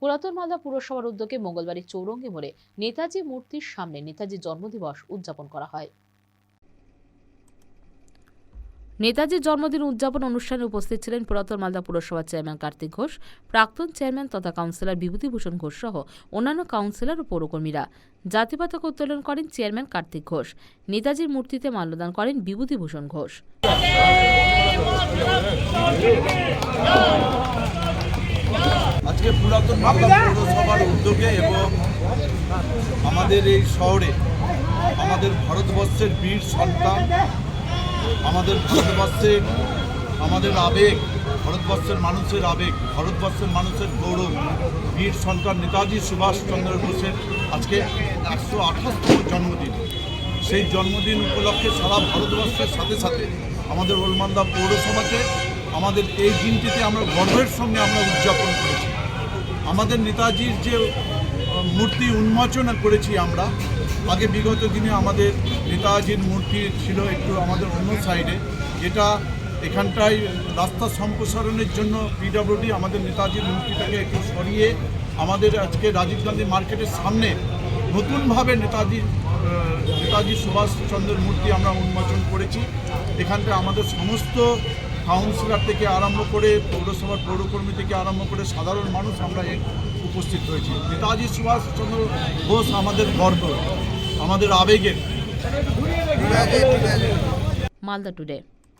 পুরাতন মালদা পুরসভার উদ্যোগে মঙ্গলবারই চৌরঙ্গি মোড়ে নেতাজি মূর্তির সামনে নেতাজি জন্মদিবস উদযাপন করা হয়। নেতাজির জন্মদিন উদযাপন অনুষ্ঠানে উপস্থিত ছিলেন পুরাতন মালদা পুরসভার চেয়ারম্যান কার্তিক ঘোষ, প্রাক্তন চেয়ারম্যান তথা কাউন্সিলর বিভূতিভূষণ ঘোষ সহ অন্যান্য কাউন্সিলর ও পৌরকর্মীরা। জাতি পতাকা উত্তোলন করেন চেয়ারম্যান কার্তিক ঘোষ। নেতাজির মূর্তিতে মাল্যদান করেন বিভূতিভূষণ ঘোষ আজকে পুরাতন বাংলা পৌরসভার উদ্যোগে এবং আমাদের এই শহরে আমাদের ভারতবর্ষের বীর সন্তান, আমাদের ভারতবর্ষের, আমাদের আবেগ, ভারতবর্ষের মানুষের আবেগ, ভারতবর্ষের মানুষের গৌরব। বীর সন্তান নেতাজি সুভাষচন্দ্র বোসের আজকে একশো আঠাশতম জন্মদিন। সেই জন্মদিন উপলক্ষে সারা ভারতবর্ষের সাথে সাথে আমাদের ওলমান্দা পৌরসভাতে আমাদের এই দিনটিতে আমরা গর্বের সঙ্গে আমরা উদযাপন করেছি। আমাদের নেতাজির যে মূর্তি উন্মোচন করেছি আমরা, আগে বিগত দিনে আমাদের নেতাজির মূর্তি ছিল একটু আমাদের অন্য সাইডে যেটা এখানটায় রাস্তা সম্প্রসারণের জন্য পিডব্লিউডি আমাদের নেতাজির মূর্তিটাকে একটু সরিয়ে আমাদের আজকে রাজীব গান্ধী মার্কেটের সামনে নতুনভাবে নেতাজি নেতাজি সুভাষচন্দ্রের মূর্তি আমরা উন্মোচন করেছি। এখানটা আমাদের সমস্ত কাউন্সিলর থেকে আরম্ভ করে পৌরসভার পৌরকর্মী থেকে আরম্ভ করে সাধারণ মানুষ আমরা উপস্থিত হয়েছি। নেতাজি সুভাষচন্দ্র বোস আমাদের গর্ব আমাদের আবেগের। মালদা টুডে